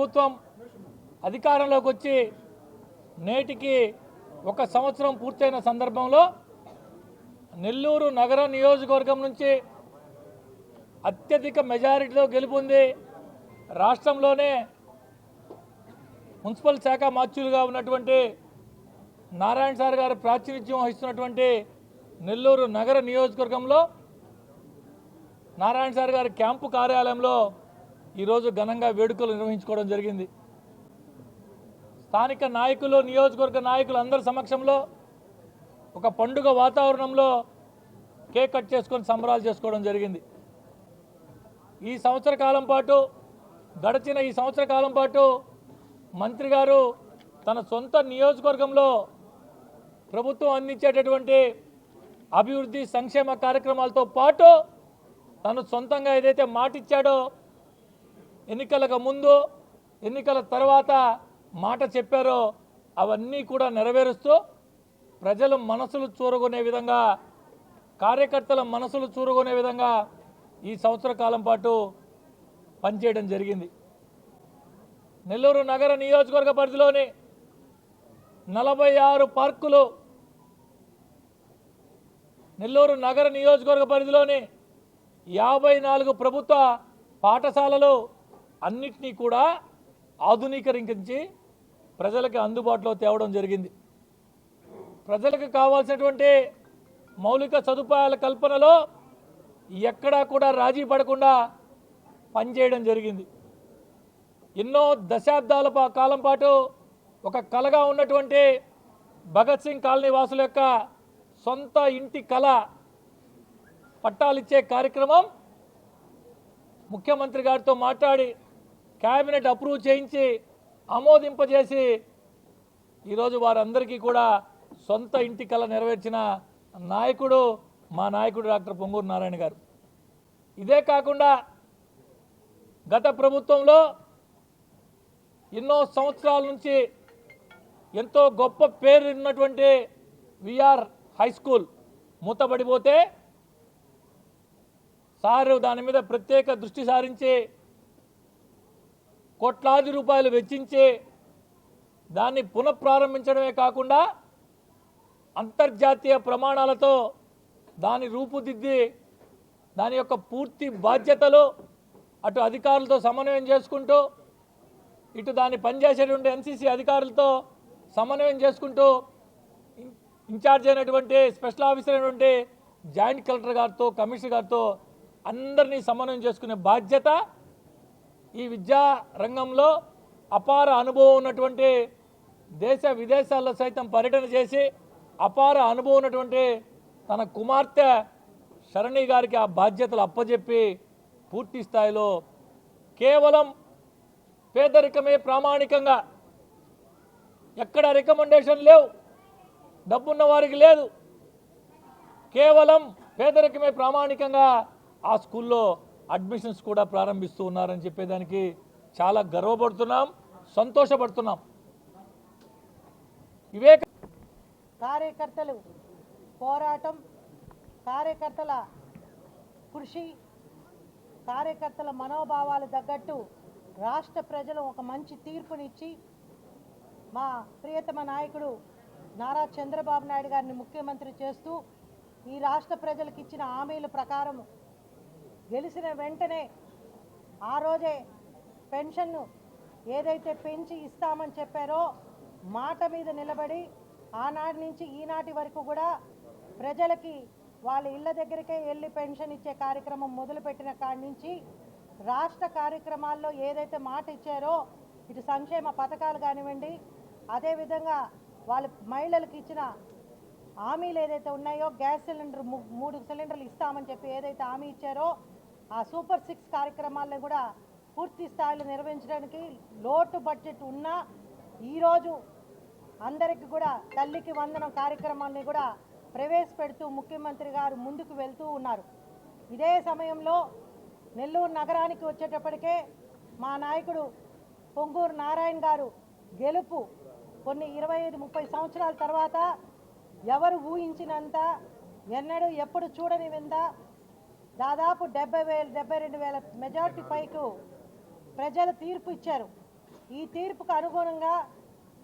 ప్రభుత్వం అధికారంలోకి వచ్చి నేటికి ఒక సంవత్సరం పూర్తయిన సందర్భంలో నెల్లూరు నగర నియోజకవర్గం నుంచి అత్యధిక మెజారిటీలో గెలుపొంది రాష్ట్రంలోనే మున్సిపల్ శాఖ మార్చులుగా ఉన్నటువంటి నారాయణ సార్ గారు ప్రాతినిధ్యం వహిస్తున్నటువంటి నెల్లూరు నగర నియోజకవర్గంలో నారాయణ సార్ గారి క్యాంపు కార్యాలయంలో ఈరోజు ఘనంగా వేడుకలు నిర్వహించుకోవడం జరిగింది. స్థానిక నాయకులు నియోజకవర్గ నాయకులు అందరి సమక్షంలో ఒక పండుగ వాతావరణంలో కేక్ కట్ చేసుకొని సంబరాలు చేసుకోవడం జరిగింది. ఈ సంవత్సర కాలం పాటు గడిచిన ఈ సంవత్సర కాలం పాటు మంత్రి గారు తన సొంత నియోజకవర్గంలో ప్రభుత్వం అందించేటటువంటి అభివృద్ధి సంక్షేమ కార్యక్రమాలతో పాటు తను సొంతంగా ఏదైతే మాటిచ్చాడో ఎన్నికలకు ముందు ఎన్నికల తర్వాత మాట చెప్పారో అవన్నీ కూడా నెరవేరుస్తూ ప్రజల మనసులు చూరగొనే విధంగా కార్యకర్తల మనసులు చూరగొనే విధంగా ఈ సంవత్సర కాలం పాటు పనిచేయడం జరిగింది. నెల్లూరు నగర నియోజకవర్గ పరిధిలోని నలభై ఆరు పార్కులు నెల్లూరు నగర నియోజకవర్గ పరిధిలోని యాభై నాలుగు ప్రభుత్వ పాఠశాలలు అన్నిటినీ కూడా ఆధునీకరించి ప్రజలకు అందుబాటులో తేవడం జరిగింది. ప్రజలకు కావాల్సినటువంటి మౌలిక సదుపాయాల కల్పనలో ఎక్కడా కూడా రాజీ పడకుండా పనిచేయడం జరిగింది. ఎన్నో దశాబ్దాల పా- కాలం పాటు ఒక కలగా ఉన్నటువంటి భగత్ సింగ్ కాలనీ వాసుల యొక్క సొంత ఇంటి కళ పట్టాలిచ్చే కార్యక్రమం ముఖ్యమంత్రి గారితో మాట్లాడి క్యాబినెట్ అప్రూవ్ చేయించి ఆమోదింపజేసి ఈరోజు వారందరికీ కూడా సొంత ఇంటి కళ నెరవేర్చిన నాయకుడు మా నాయకుడు డాక్టర్ పొంగూరు నారాయణ గారు. ఇదే కాకుండా గత ప్రభుత్వంలో ఎన్నో సంవత్సరాల నుంచి ఎంతో గొప్ప పేరు ఉన్నటువంటి విఆర్ హై స్కూల్ మూతబడిపోతే సారు దాని మీద ప్రత్యేక దృష్టి సారించి కోట్లాది రూపాయలు వెచ్చించే దాన్ని పునఃప్రారంభించడమే కాకుండా అంతర్జాతీయ ప్రమాణాలతో దాని రూపుదిద్ది దాని యొక్క పూర్తి బాధ్యతలు అటు అధికారులతో సమన్వయం చేసుకుంటూ ఇటు దాన్ని పనిచేసేటువంటి ఎన్సీసీ అధికారులతో సమన్వయం చేసుకుంటూ ఇన్ఛార్జ్ అయినటువంటి స్పెషల్ ఆఫీసర్ అయినటువంటి జాయింట్ కలెక్టర్ గారితో కమిషనర్ గారితో అందరినీ సమన్వయం చేసుకునే బాధ్యత ఈ విద్యా రంగంలో అపార అనుభవం ఉన్నటువంటి దేశ విదేశాల్లో సైతం పర్యటన చేసి అపార అనుభవం ఉన్నటువంటి తన కుమార్తె శరణి గారికి ఆ బాధ్యతలు అప్పజెప్పి పూర్తి స్థాయిలో కేవలం పేదరికమే ప్రామాణికంగా ఎక్కడ రికమెండేషన్ లేవు డబ్బున్న వారికి లేదు. కేవలం పేదరికమే ప్రామాణికంగా ఆ స్కూల్లో అడ్మిషన్స్ కూడా ప్రారంభిస్తూ ఉన్నారని చెప్పేదానికి చాలా గర్వపడుతున్నాం సంతోషపడుతున్నాం. ఇవే కార్యకర్తలు పోరాటం కార్యకర్తల కృషి కార్యకర్తల మనోభావాలు తగ్గట్టు రాష్ట్ర ప్రజలు ఒక మంచి తీర్పునిచ్చి మా ప్రియతమ నాయకుడు నారా చంద్రబాబు నాయుడు గారిని ముఖ్యమంత్రి చేస్తూ ఈ రాష్ట్ర ప్రజలకు ఇచ్చిన హామీల ప్రకారం గెలిచిన వెంటనే ఆ రోజే పెన్షన్ను ఏదైతే పెంచి ఇస్తామని చెప్పారో మాట మీద నిలబడి ఆనాటి నుంచి ఈనాటి వరకు కూడా ప్రజలకి వాళ్ళ ఇళ్ళ దగ్గరికే వెళ్ళి పెన్షన్ ఇచ్చే కార్యక్రమం మొదలుపెట్టిన కాడి నుంచి రాష్ట్ర కార్యక్రమాల్లో ఏదైతే మాట ఇచ్చారో ఇటు సంక్షేమ పథకాలు కానివ్వండి అదేవిధంగా వాళ్ళ మహిళలకు ఇచ్చిన హామీలు ఏదైతే ఉన్నాయో గ్యాస్ సిలిండర్ మూడు సిలిండర్లు ఇస్తామని చెప్పి ఏదైతే హామీ ఇచ్చారో ఆ సూపర్ సిక్స్ కార్యక్రమాలను కూడా పూర్తి స్థాయిలో నిర్వహించడానికి లోటు బడ్జెట్ ఉన్నా ఈరోజు అందరికి కూడా తల్లికి వందనం కార్యక్రమాన్ని కూడా ప్రవేశపెడుతూ ముఖ్యమంత్రి గారు ముందుకు వెళ్తూ ఉన్నారు. ఇదే సమయంలో నెల్లూరు నగరానికి వచ్చేటప్పటికే మా నాయకుడు పొంగూరు నారాయణ గారు గెలుపు కొన్ని ఇరవై ఐదు ముప్పై సంవత్సరాల తర్వాత ఎవరు ఊహించినంత ఎన్నడూ ఎప్పుడు చూడని వింద దాదాపు డెబ్బై వేల డెబ్బై రెండు వేల మెజార్టీ పైకు ప్రజలు తీర్పు ఇచ్చారు. ఈ తీర్పుకు అనుగుణంగా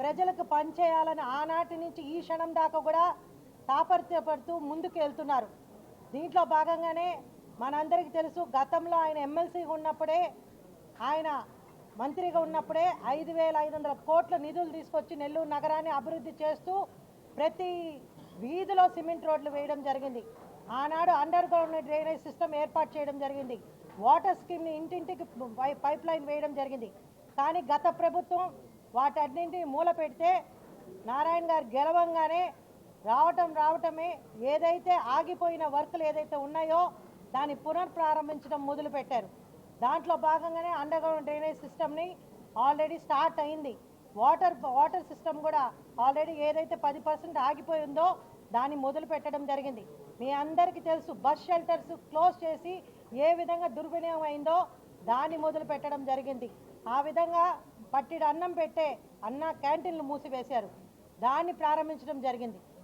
ప్రజలకు పనిచేయాలని ఆనాటి నుంచి ఈ క్షణం దాకా కూడా తాపత్రపడుతూ ముందుకు వెళ్తున్నారు. దీంట్లో భాగంగానే మనందరికీ తెలుసు గతంలో ఆయన ఎమ్మెల్సీగా ఉన్నప్పుడే ఆయన మంత్రిగా ఉన్నప్పుడే ఐదు వేల ఐదు వందల కోట్ల నిధులు తీసుకొచ్చి నెల్లూరు నగరాన్ని అభివృద్ధి చేస్తూ ప్రతి వీధిలో సిమెంట్ రోడ్లు వేయడం జరిగింది. ఆనాడు అండర్ గ్రౌండ్ డ్రైనేజ్ సిస్టమ్ ఏర్పాటు చేయడం జరిగింది. వాటర్ స్కీమ్ని ఇంటింటికి పై- పైప్ లైన్ వేయడం జరిగింది. కానీ గత ప్రభుత్వం వాటన్నింటిని మూల పెడితే నారాయణ గారు గెలవంగానే రావటం రావటమే ఏదైతే ఆగిపోయిన వర్కులు ఏదైతే ఉన్నాయో దాన్ని పునఃప్రారంభించడం మొదలుపెట్టారు. దాంట్లో భాగంగానే అండర్ గ్రౌండ్ డ్రైనేజ్ సిస్టమ్ని ఆల్రెడీ స్టార్ట్ అయింది. వాటర్ వాటర్ సిస్టమ్ కూడా ఆల్రెడీ ఏదైతే పది పర్సెంట్ ఆగిపోయిందో దాన్ని మొదలు పెట్టడం జరిగింది. మీ అందరికీ తెలుసు బస్ షెల్టర్స్ క్లోజ్ చేసి ఏ విధంగా దుర్వినియోగం అయిందో దాన్ని మొదలు పెట్టడం జరిగింది. ఆ విధంగా పట్టిడి అన్నం పెట్టే అన్న క్యాంటీన్లు మూసివేశారు. దాన్ని ప్రారంభించడం జరిగింది.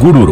Gururu.